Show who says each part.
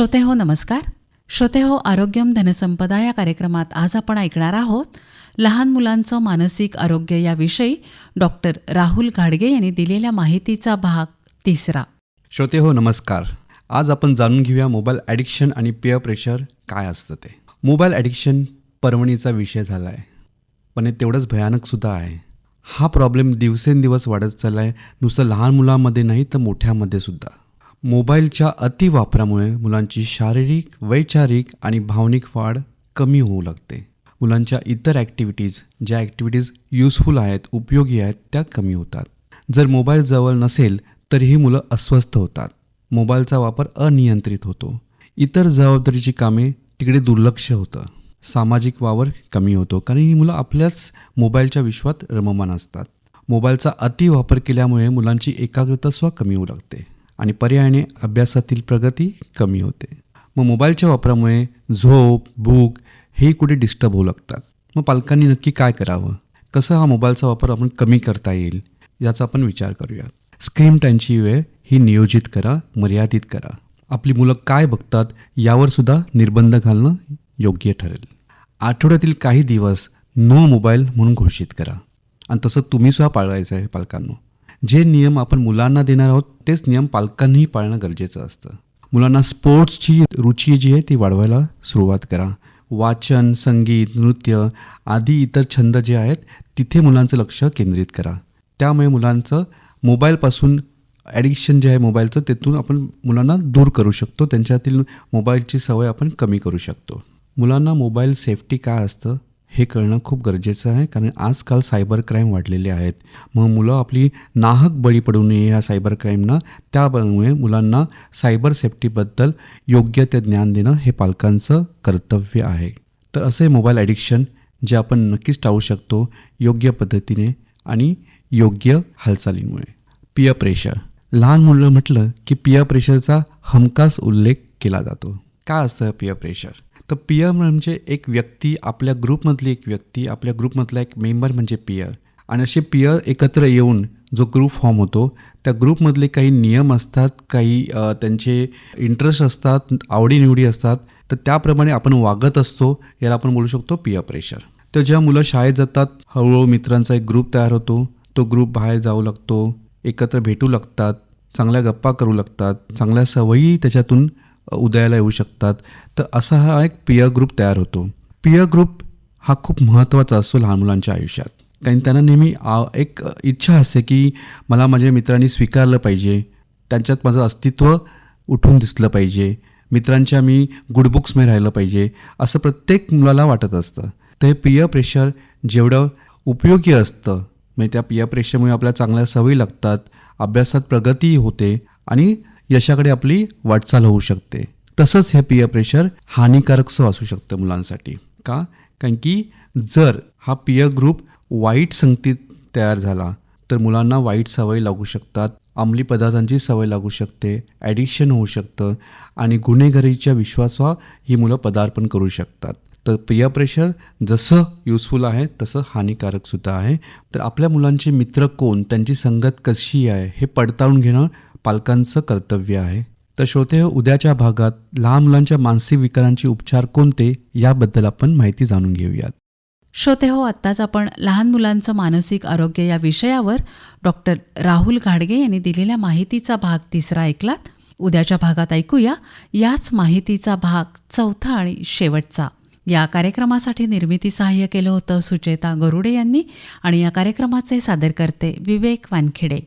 Speaker 1: श्रोते हो नमस्कार. श्रोते हो आरोग्यम धनसंपदा या कार्यक्रमात आज आपण ऐकणार आहोत लहान मुलांचं मानसिक आरोग्य याविषयी डॉक्टर राहुल घाडगे यांनी दिलेल्या माहितीचा भाग तिसरा.
Speaker 2: श्रोते हो नमस्कार. आज आपण जाणून घेऊया मोबाईल ॲडिक्शन आणि पेअर प्रेशर काय असतं ते. मोबाईल ॲडिक्शन पर्वणीचा विषय झाला आहे पण हे तेवढंच भयानकसुद्धा आहे. हा प्रॉब्लेम दिवसेंदिवस वाढत चालला आहे नुसतं लहान मुलांमध्ये नाही तर मोठ्यामध्ये सुद्धा. मोबाईलच्या अतिवापरामुळे मुलांची शारीरिक वैचारिक आणि भावनिक वाढ कमी होऊ लागते. मुलांच्या इतर ॲक्टिव्हिटीज ज्या ॲक्टिव्हिटीज युजफुल आहेत उपयोगी आहेत त्या कमी होतात. जर मोबाईल जवळ नसेल तर ही मुलं अस्वस्थ होतात. मोबाईलचा वापर अनियंत्रित होतो. इतर जबाबदारीची कामे तिकडे दुर्लक्ष होतं. सामाजिक वावर कमी होतो कारण ही मुलं आपल्याच मोबाईलच्या विश्वात रममान असतात. मोबाईलचा अतिवापर केल्यामुळे मुलांची एकाग्रता स्व कमी होऊ लागते. आणि पर्यायाने अभ्यासातील प्रगती कमी होते. मग मोबाईलच्या वापरामुळे झोप भूक हे कुठे डिस्टर्ब होऊ लागतात? मग पालकांनी नक्की काय करावं? कसं हा मोबाईलचा वापर आपण कमी करता येईल? याचा आपण विचार करूया स्क्रीन टाईमची वेळ ही नियोजित करा मर्यादित करा. आपली मुलं काय बघतात यावर सुद्धा निर्बंध घालणं योग्य ठरेल. आठवड्यातील काही दिवस नो मोबाईल म्हणून घोषित करा. आणि तसं तुम्ही सुद्धा पाळायचं आहे पालकांना. जे नियम आपण मुलांना देणार आहोत तेच नियम पालकांनीही पाळणं गरजेचं असतं. मुलांना स्पोर्ट्सची रुची जी आहे ती वाढवायला सुरुवात करा. वाचन संगीत नृत्य आदी इतर छंद जे आहेत तिथे मुलांचं लक्ष केंद्रित करा. त्यामुळे मुलांचं मोबाईलपासून ॲडिक्शन जे आहे मोबाईलचं तिथून आपण मुलांना दूर करू शकतो. त्यांच्यातील मोबाईलची सवय आपण कमी करू शकतो. मुलांना मोबाईल सेफ्टी काय असतं? हे कळणं खूप गरजेचं आहे कारण आजकाल सायबर क्राईम वाढलेले आहेत. मग मुलं आपली नाहक बळी पडू नये ह्या सायबर क्राईमना. त्यामुळे मुलांना सायबर सेफ्टीबद्दल योग्य ते ज्ञान देणं हे पालकांचं कर्तव्य आहे. तर असे मोबाईल ॲडिक्शन जे आपण नक्कीच टाळू शकतो योग्य पद्धतीने आणि योग्य हालचालींमुळे. Peer pressure. लहान मुलं म्हटलं की पियर प्रेशरचा हमखास उल्लेख केला जातो. काय असतं पियर प्रेशर? तर पियर म्हणजे एक व्यक्ती आपल्या ग्रुपमधली एक व्यक्ती आपल्या ग्रुपमधला एक मेंबर म्हणजे पियर आणि असे पियर एकत्र येऊन जो ग्रुप फॉर्म होतो त्या ग्रुपमधले काही नियम असतात काही त्यांचे इंटरेस्ट असतात आवडीनिवडी असतात तर त्याप्रमाणे आपण वागत असतो याला आपण बोलू शकतो पियर प्रेशर तर जेव्हा मुलं शाळेत जातात हळूहळू मित्रांचा एक ग्रुप तयार होतो तो ग्रुप बाहेर जाऊ लागतो एकत्र भेटू लागतात चांगल्या गप्पा करू लागतात चांगल्या सवयी त्याच्यातून उदयाला येऊ शकतात. तर असा हा एक पियर ग्रुप तयार होतो. पियर ग्रुप हा खूप महत्त्वाचा असतो लहान मुलांच्या आयुष्यात. कारण त्यांना नेहमी आ- एक इच्छा असते की मला माझ्या मित्रांनी स्वीकारलं पाहिजे. त्यांच्यात माझं अस्तित्व उठून दिसलं पाहिजे. मित्रांच्या मी गुड बुक्समध्ये राहिलं पाहिजे. असं प्रत्येक मुलाला वाटत असतं. तर हे पियर प्रेशर जेवढं उपयोगी असतं म्हणजे त्या पियर प्रेशरमुळे आपल्या चांगल्या सवयी लागतात अभ्यासात प्रगती होते आणि यशाकडे आपली वाटचाल होऊ शकते. तसंच हे पियर प्रेशर हानिकारकसं असू शकतं मुलांसाठी. का? कारण की जर हा पियर ग्रुप वाईट संगतीत तयार झाला तर मुलांना वाईट सवय लागू शकतात अंमली पदार्थांची सवय लागू शकते ॲडिक्शन होऊ शकतं आणि गुन्हेगारीच्या विश्वासा ही मुलं पदार्पण करू शकतात. तर पियर प्रेशर जसं युजफुल आहे तसं हानिकारकसुद्धा आहे. तर आपल्या मुलांचे मित्र कोण? त्यांची संगत कशी आहे? हे पडताळून घेणं पालकांचं कर्तव्य आहे. तर श्रोते उद्याच्या भागात लहान मुलांच्या मानसिक विकारांचे उपचार कोणते याबद्दल आपण माहिती जाणून घेऊयात.
Speaker 1: श्रोते हो आत्ताच आपण लहान मुलांचं मानसिक आरोग्य या विषयावर डॉक्टर राहुल घाडगे यांनी दिलेल्या माहितीचा भाग तिसरा ऐकलात. उद्याच्या भागात ऐकूया याच माहितीचा भाग चौथा आणि शेवटचा. या कार्यक्रमासाठी निर्मिती सहाय्य केलं होतं सुचेता गरुडे यांनी आणि या कार्यक्रमाचे सादरकर्ते विवेक वानखेडे.